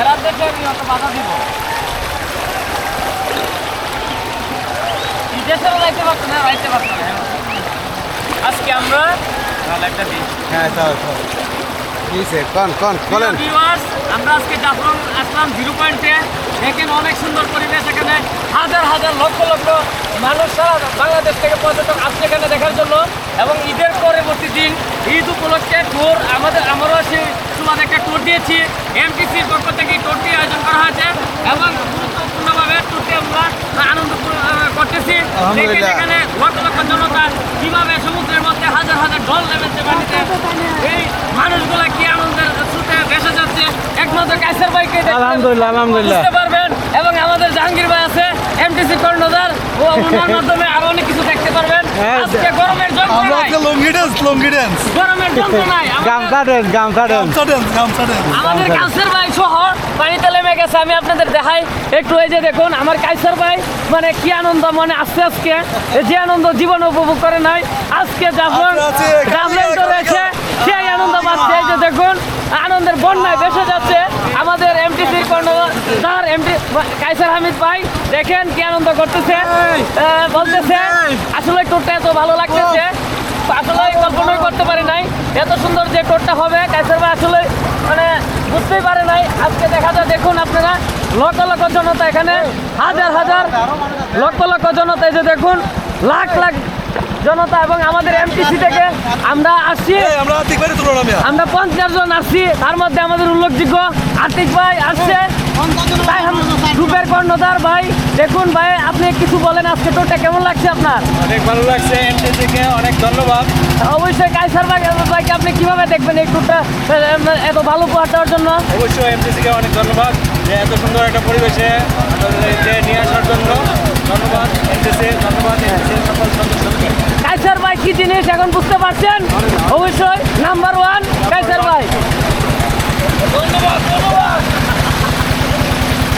এরা দেখে আমি অত বাধা দিব। এই দেশেরও যাইতে পারতো না যাইতে পারতো না। আজকে আমরা একটা দিই হ্যাঁ চল। কিসে কন কন বলেন আমরা আজকে আসলাম জিরো পয়েন্টে। দেখেন অনেক সুন্দর পরিবেশ এখানে। হাজার হাজার লক্ষ লক্ষ মানুষ সারা বাংলাদেশ থেকে পর্যটক আসছে এখানে দেখার জন্য। এবং ঈদের পরবর্তী দিন ঈদ উপলক্ষে ট্যুর আমাদের আমরাও সেই সুবাদ একটা ট্যুর দিয়েছি। এমটিসির পক্ষ থেকে ট্যুরটি আয়োজন করা হয়েছে। এবং গুরুত্বপূর্ণভাবে ট্যুরটি আমরা আনন্দ আলহামদুলিল্লাহ। এখানে লক্ষ লক্ষ জনতা কীভাবে সমুদ্রের মধ্যে হাজার হাজার ঢল নেমেছে পানিতে। এই মানুষগুলা কি আনন্দের সুতে ভেসে যাচ্ছে? একমাত্র বাইকে দেখলে আলহামদুলিল্লাহ, আলহামদুলিল্লাহ। বুঝতে পারবেন। এবং আমাদের জাহাঙ্গীর ভাই আছে এমটিসি কর্ণধার। ও ওনার মাধ্যমে আরও অনেক কিছু দেখতে পারবেন। হ্যাঁ, আজকে গরমের লঙ্গি ড্যান্স লঙ্গি ড্যান্স গরমের যন্ত্রণায় গামছা গামছা গামছা ড্যান্স গামছা ড্যান্স আমাদের ভাই পানিতে গেছে আমি আপনাদের দেখাই। একটু এই যে দেখুন আমার কাইসার ভাই মানে কি আনন্দ মানে আজকে আজকে যে আনন্দ জীবন উপভোগ করে নাই। আজকে তো গাড়ি, রয়েছে সেই আনন্দ পাচ্ছে এই যে দেখুন আনন্দের বন্যায় ভেসে যাচ্ছে। আমাদের এমটিসির কর্ণধার স্যার এমটি কাইসার হামিদ ভাই দেখেন কি আনন্দ করতেছে। আহ, বলতেছে আসলে টুরটা এত ভালো লাগতেছে। আসলে কল্পনাই করতে পারি নাই। এত সুন্দর যে কোর্টটা হবে, কাইসার ভাই আসলে মানে বুঝতেই পারে নাই। আজকে দেখা যায়, দেখুন আপনারা, লক্ষ লক্ষ জনতা এখানে, হাজার হাজার লক্ষ লক্ষ জনতা এই যে দেখুন, লাখ লাখ জনতা এবং আমাদের এমপিসি থেকে আমরা আসছি। আমরা পঞ্চাশ জন আসছি তার মধ্যে আমাদের উল্লেখযোগ্য আতিক ভাই আসছে। গ্রুপের কর্ণধার ভাই দেখুন ভাই আপনি কিছু বলেন আজকে টোরটা কেমন লাগছে আপনার? অনেক ভালো লাগছে এমটিসিকে অনেক ধন্যবাদ। অবশ্যই কাইসার ভাই ভাইকে আপনি কীভাবে দেখবেন এই ট্যুরটা এত ভালো উপহার দেওয়ার জন্য? অবশ্যই এমটিসিকে অনেক ধন্যবাদ যে এত সুন্দর একটা পরিবেশে নিয়ে আসার জন্য। ধন্যবাদ এমটিসি ধন্যবাদ এমটিসির সকল সদস্যকে কাইসার ভাই কি জিনিস এখন বুঝতে পারছেন অবশ্যই নাম্বার ওয়ান কাইসার ভাই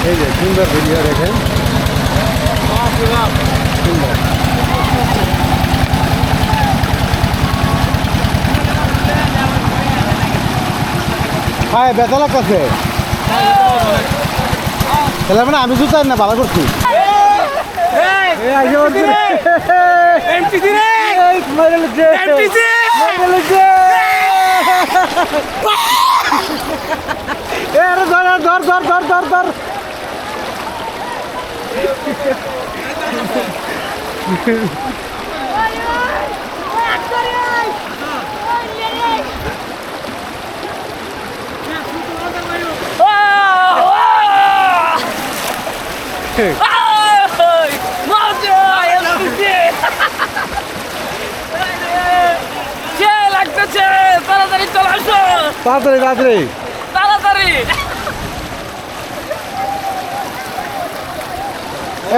এই যে সুন্দর ভিডিও দেখেন সুন্দর হ্যাঁ ব্যথা লাগতেছে তাহলে মানে আমি জুতার না ভালো করছি এই আইসে বলছি রে। এই মেরে লেগেছে। মেরে লেগেছে। এ আরে ধর আরে ধর তাড়াতাড়ি তাড়াতাড়ি। তাড়াতাড়ি।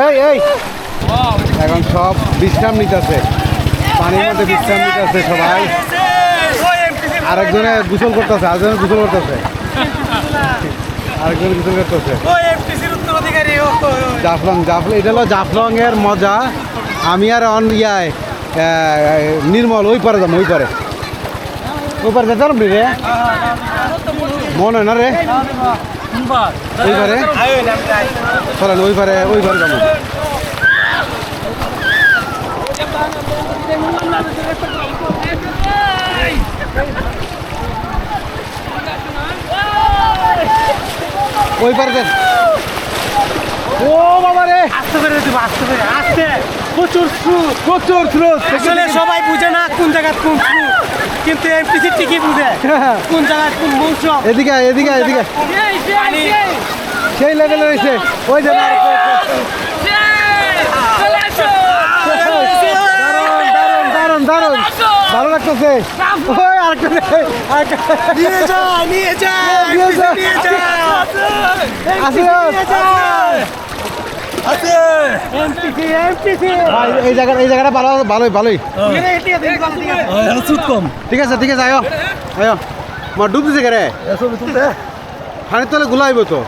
এই এই। এখন সব বিশ্রাম নিতেছে। পানির মধ্যে বিশ্রাম নিতেছে সবাই। আরেকজনে গোসল করতেছে আরেকজনে গোসল করতেছে। আরেকজনে গোসল করতেছে। জাফলং জাফলং এটা হলো জাফলং এর মজা। আমি আর অন ইয়ায় নির্মল ওই পারে যাব ওই পারে। পারে যেতে পারবি রে? মনে হয় না রে? ওই পারে? চলেন, ওই পারে ওই পারে যাব। ওই পারে ও বাবা রে। আসতে পেরে দেবো আসতে পেরে আসতে। প্রচুর স্রোত প্রচুর স্রোত আসলে সবাই বুঝে না কোন জায়গায় কোন স্রোত কিন্তু ঠিকই বুঝে। কোন জায়গায় কোন মৌসুম। এদিকে এদিকে এদিকে সেই, লেভেলে রয়েছে। ওই যে সেই, চলে আসো। দারুণ দারুণ দারুণ ভালো লাগতেছে। ওই আরেকটা নে, নিয়ে যা নিয়ে যা নিয়ে যা। নিয়ে যা আছে এমটিসি এমটিসি ভাই, এই জায়গাটা এই জায়গাটা ভালো ভালোই ভালোই। ঠিক আছে ঠিক আছে আয়ো। আয়ো। মা ডুব দিছে কে রে পানির তলে গুলাইব তো।